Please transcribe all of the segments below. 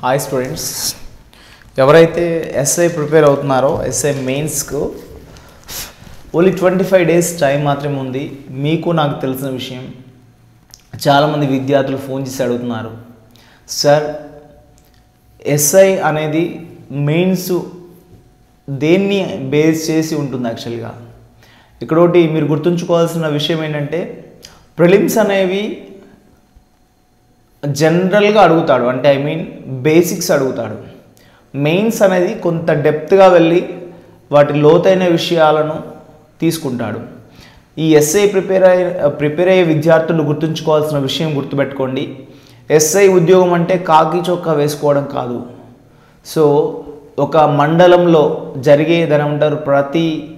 Hi students ఎవరైతే SI prepare అవుతున్నారో SI మెయిన్స్కు only twenty five days time మాత్రమే ఉంది. మీకు నాకు తెలిసిన విషయం చాలామంది విద్యార్థులు ఫోన్ చేసి అడుగుతున్నారు. సార్ ఎస్ఐ అనేది మెయిన్స్ దేన్ని బేస్ చేసి ఉంటుంది యాక్చువల్గా ఇక్కడ ఒకటి మీరు గుర్తుంచుకోవాల్సిన విషయం ఏంటంటే ప్రిలిమ్స్ అనేవి జనరల్గా అడుగుతాడు. అంటే ఐ మీన్ బేసిక్స్ అడుగుతాడు. మెయిన్స్ అనేది కొంత డెప్త్గా వెళ్ళి వాటి లోతైన విషయాలను తీసుకుంటాడు. ఈ ఎస్ఐ ప్రిపేర్ అయ్యే ప్రిపేర్ అయ్యే విద్యార్థులు గుర్తుంచుకోవాల్సిన విషయం గుర్తుపెట్టుకోండి. ఎస్ఐ ఉద్యోగం అంటే కాకి చొక్కా వేసుకోవడం కాదు. సో ఒక మండలంలో జరిగేదని అంటారు ప్రతి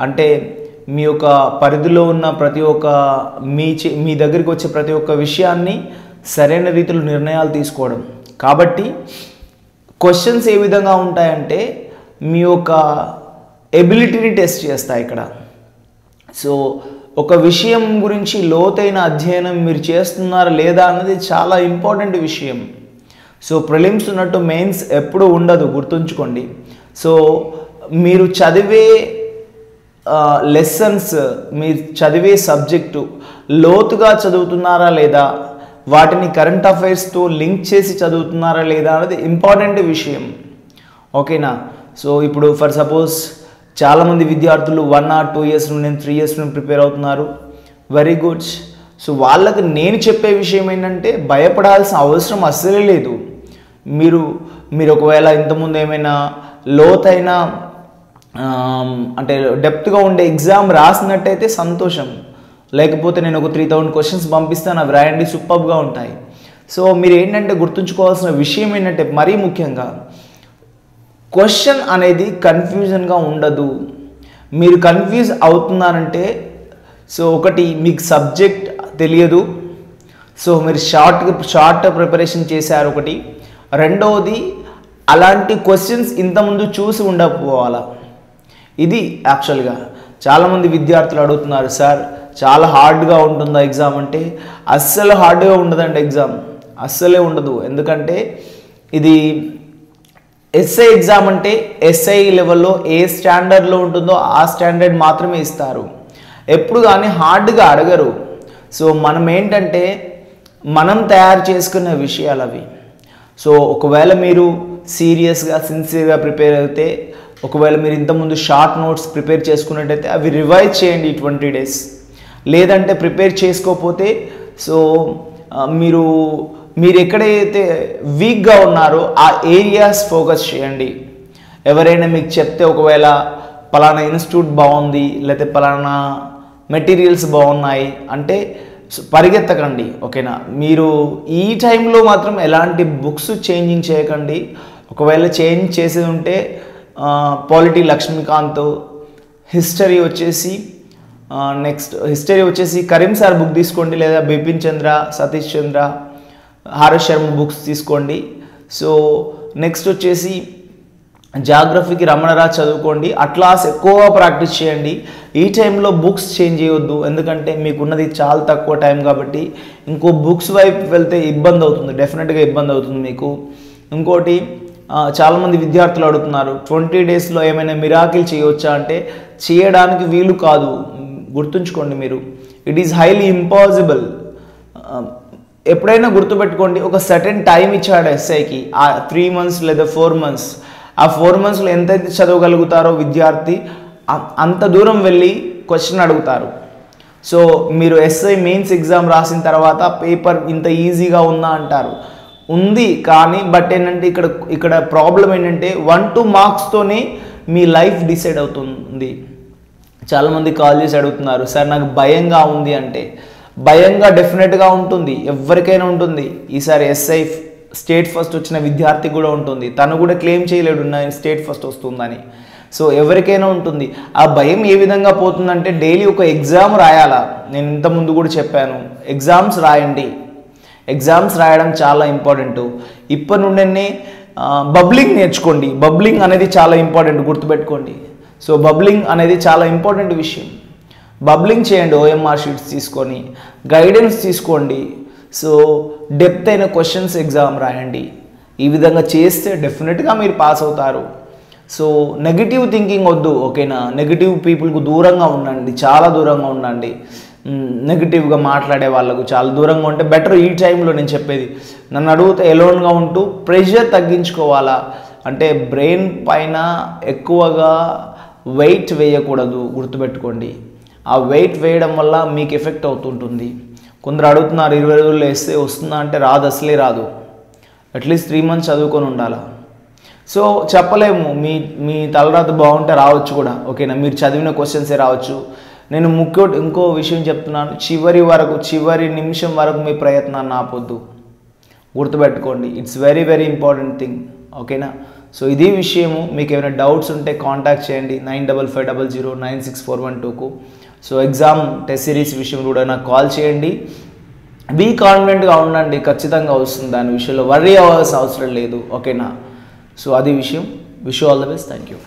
అంటే మీ యొక్క పరిధిలో ఉన్న ప్రతి ఒక్క మీ చే- మీ దగ్గరికి వచ్చే ప్రతి ఒక్క విషయాన్ని సరైన రీతిలో నిర్ణయాలు తీసుకోవడం. కాబట్టి క్వశ్చన్స్ ఏ విధంగా ఉంటాయంటే మీ యొక్క ఎబిలిటీని టెస్ట్ చేస్తాయి ఇక్కడ. సో ఒక విషయం గురించి లోతైన అధ్యయనం మీరు చేస్తున్నారా లేదా అన్నది చాలా ఇంపార్టెంట్ విషయం. సో ప్రిలిమ్స్ ఉన్నట్టు మెయిన్స్ ఎప్పుడు ఉండదు గుర్తుంచుకోండి. సో మీరు చదివే లెసన్స్ మీరు చదివే సబ్జెక్టు లోతుగా చదువుతున్నారా లేదా వాటిని కరెంట్ అఫైర్స్తో లింక్ చేసి చదువుతున్నారా లేదా అనేది ఇంపార్టెంట్ విషయం. ఓకేనా సో ఇప్పుడు ఫర్ సపోజ్ చాలామంది విద్యార్థులు వన్ ఆర్ టూ ఇయర్స్ నుండి త్రీ ఇయర్స్ నుండి ప్రిపేర్ అవుతున్నారు. వెరీ గుడ్ సో వాళ్ళకి నేను చెప్పే విషయం ఏంటంటే భయపడాల్సిన అవసరం అస్సలే లేదు. మీరు మీరు ఒకవేళ ఇంతకుముందు ఏమైనా లోతైన అంటే డెప్త్గా ఉండే ఎగ్జామ్ రాసినట్టయితే సంతోషం. లేకపోతే నేను ఒక త్రీ థౌజండ్ క్వశ్చన్స్ పంపిస్తాను అవి రాయండి సూపర్గా ఉంటాయి. సో మీరు ఏంటంటే గుర్తుంచుకోవాల్సిన విషయం ఏంటంటే మరీ ముఖ్యంగా క్వశ్చన్ అనేది కన్ఫ్యూజన్గా ఉండదు. మీరు కన్ఫ్యూజ్ అవుతున్నారంటే సో ఒకటి మీకు సబ్జెక్ట్ తెలియదు. సో మీరు షార్ట్ షార్ట్ ప్రిపరేషన్ చేశారు ఒకటి. రెండవది అలాంటి క్వశ్చన్స్ ఇంతకుముందు చూసి ఉండకపోవాలా? ఇది యాక్చువల్గా చాలామంది విద్యార్థులు అడుగుతున్నారు సార్ చాలా హార్డ్గా ఉంటుందా ఎగ్జామ్ అంటే? అస్సలు హార్డ్గా ఉండదండి ఎగ్జామ్ అస్సలే ఉండదు. ఎందుకంటే ఇది ఎస్ఐ ఎగ్జామ్ అంటే ఎస్ఐ లెవెల్లో ఏ స్టాండర్డ్లో ఉంటుందో ఆ స్టాండర్డ్ మాత్రమే ఇస్తారు. ఎప్పుడు కానీ హార్డ్గా అడగరు. సో మనం ఏంటంటే మనం తయారు చేసుకునే విషయాలు అవి. సో ఒకవేళ మీరు సీరియస్గా సిన్సియర్గా ప్రిపేర్ అయితే ఒకవేళ మీరు ఇంతకుముందు షార్ట్ నోట్స్ ప్రిపేర్ చేసుకున్నట్టయితే అవి రివైజ్ చేయండి ట్వంటీ డేస్ లేదంటే ప్రిపేర్ చేసుకోకపోతే సో మీరు మీరు ఎక్కడైతే వీక్గా ఉన్నారో ఆ ఏరియాస్ ఫోకస్ చేయండి. ఎవరైనా మీకు చెప్తే ఒకవేళ పలానా ఇన్స్టిట్యూట్ బాగుంది లేకపోతే పలానా మెటీరియల్స్ బాగున్నాయి అంటే పరిగెత్తకండి ఓకేనా? మీరు ఈ టైంలో మాత్రం ఎలాంటి బుక్స్ చేంజింగ్ చేయకండి. ఒకవేళ చేంజ్ చేసేది ఉంటే పాలిటీ లక్ష్మీకాంత్ హిస్టరీ వచ్చేసి నెక్స్ట్ హిస్టరీ వచ్చేసి కరీం సార్ బుక్ తీసుకోండి లేదా బిపిన్ చంద్ర సతీష్ చంద్ర హారస్ శర్మ బుక్స్ తీసుకోండి. సో నెక్స్ట్ వచ్చేసి జాగ్రఫీకి రమణరాజ్ చదువుకోండి. అట్లాస్ ఎక్కువగా ప్రాక్టీస్ చేయండి. ఈ టైంలో బుక్స్ చేంజ్ చేయొద్దు ఎందుకంటే మీకున్నది చాలా తక్కువ టైం కాబట్టి ఇంకో బుక్స్ వైపు వెళ్తే ఇబ్బంది అవుతుంది డెఫినెట్గా ఇబ్బంది అవుతుంది మీకు. ఇంకోటి చాలామంది విద్యార్థులు అడుగుతున్నారు ట్వంటీ డేస్లో ఏమైనా మిరాకిల్ చేయవచ్చా అంటే చేయడానికి వీలు కాదు. గుర్తుంచుకోండి మీరు. ఇట్ ఈస్ హైలీ ఇంపాసిబుల్ ఎప్పుడైనా గుర్తుపెట్టుకోండి ఒక సర్టెన్ టైం ఇచ్చాడు ఎస్ఐకి ఆ త్రీ మంత్స్ లేదా ఫోర్ మంత్స్ ఆ ఫోర్ మంత్స్లో ఎంతైతే చదవగలుగుతారో విద్యార్థి అంత దూరం వెళ్ళి క్వశ్చన్ అడుగుతారు. సో మీరు ఎస్ఐ మెయిన్స్ ఎగ్జామ్ రాసిన తర్వాత పేపర్ ఇంత ఈజీగా ఉందా అంటారు. ఉంది కానీ బట్ ఏంటంటే ఇక్కడ ఇక్కడ ప్రాబ్లం ఏంటంటే వన్ టూ మార్క్స్తోనే మీ లైఫ్ డిసైడ్ అవుతుంది. చాలామంది కాల్ చేసి అడుగుతున్నారు సార్ నాకు భయంగా ఉంది అంటే. భయంగా డెఫినెట్గా ఉంటుంది ఎవరికైనా ఉంటుంది. ఈసారి ఎస్ఐ స్టేట్ ఫస్ట్ వచ్చిన విద్యార్థి కూడా ఉంటుంది. తను కూడా క్లెయిమ్ చేయలేడు నా స్టేట్ ఫస్ట్ వస్తుందని. సో ఎవరికైనా ఉంటుంది. ఆ భయం ఏ విధంగా పోతుందంటే డైలీ ఒక ఎగ్జామ్ రాయాలా? నేను ఇంత ముందు కూడా చెప్పాను. ఎగ్జామ్స్ రాయండి. ఎగ్జామ్స్ రాయడం చాలా ఇంపార్టెంట్. ఇప్పటి నుండి బబ్లింగ్ నేర్చుకోండి. బబ్లింగ్ అనేది చాలా ఇంపార్టెంట్ గుర్తుపెట్టుకోండి. సో బబ్లింగ్ అనేది చాలా ఇంపార్టెంట్ విషయం. బబ్లింగ్ చేయండి ఓఎంఆర్ షీట్స్ తీసుకొని గైడెన్స్ తీసుకోండి. సో డెప్త్ అయిన క్వశ్చన్స్ ఎగ్జామ్ రాయండి. ఈ విధంగా చేస్తే డెఫినెట్గా మీరు పాస్ అవుతారు. సో నెగిటివ్ థింకింగ్ వద్దు ఓకేనా? నెగిటివ్ పీపుల్కు దూరంగా ఉండండి చాలా దూరంగా ఉండండి. నెగిటివ్గా మాట్లాడే వాళ్ళకు చాలా దూరంగా ఉంటే బెటర్. ఈ టైంలో నేను చెప్పేది నన్ను అడిగితే ఎలోన్గా ఉంటూ ప్రెషర్ తగ్గించుకోవాలా? అంటే బ్రెయిన్ పైన ఎక్కువగా వెయిట్ వేయకూడదు గుర్తుపెట్టుకోండి. ఆ వెయిట్ వేయడం వల్ల మీకు ఎఫెక్ట్ అవుతుంటుంది. కొందరు అడుగుతున్నారు ఇరవై రోజులు వేస్తే వస్తుందా అంటే రాదు అసలే రాదు. అట్లీస్ట్ త్రీ మంత్స్ చదువుకొని ఉండాలా. సో చెప్పలేము. మీ మీ తలరాత బాగుంటే రావచ్చు కూడా. ఓకేనా? మీరు చదివిన క్వశ్చన్సే రావచ్చు. నేను ముఖ్య ఇంకో విషయం చెప్తున్నాను. చివరి వరకు చివరి నిమిషం వరకు మీ ప్రయత్నాన్ని ఆపొద్దు. గుర్తుపెట్టుకోండి. It's very very important thing ఓకేనా? సో ఇది విషయము మీకు ఏమైనా డౌట్స్ ఉంటే కాంటాక్ట్ చేయండి. Nine double five double zero nine six four one టూకు so exam test series విషయం కూడా నాకు కాల్ చేయండి. బీ కాన్ఫిడెంట్గా ఉండండి. ఖచ్చితంగా వస్తుంది. దాని విషయంలో వర్రీ అవ్వాల్సిన అవసరం లేదు. ఓకేనా? సో అది విషయం. Wish all the best thank you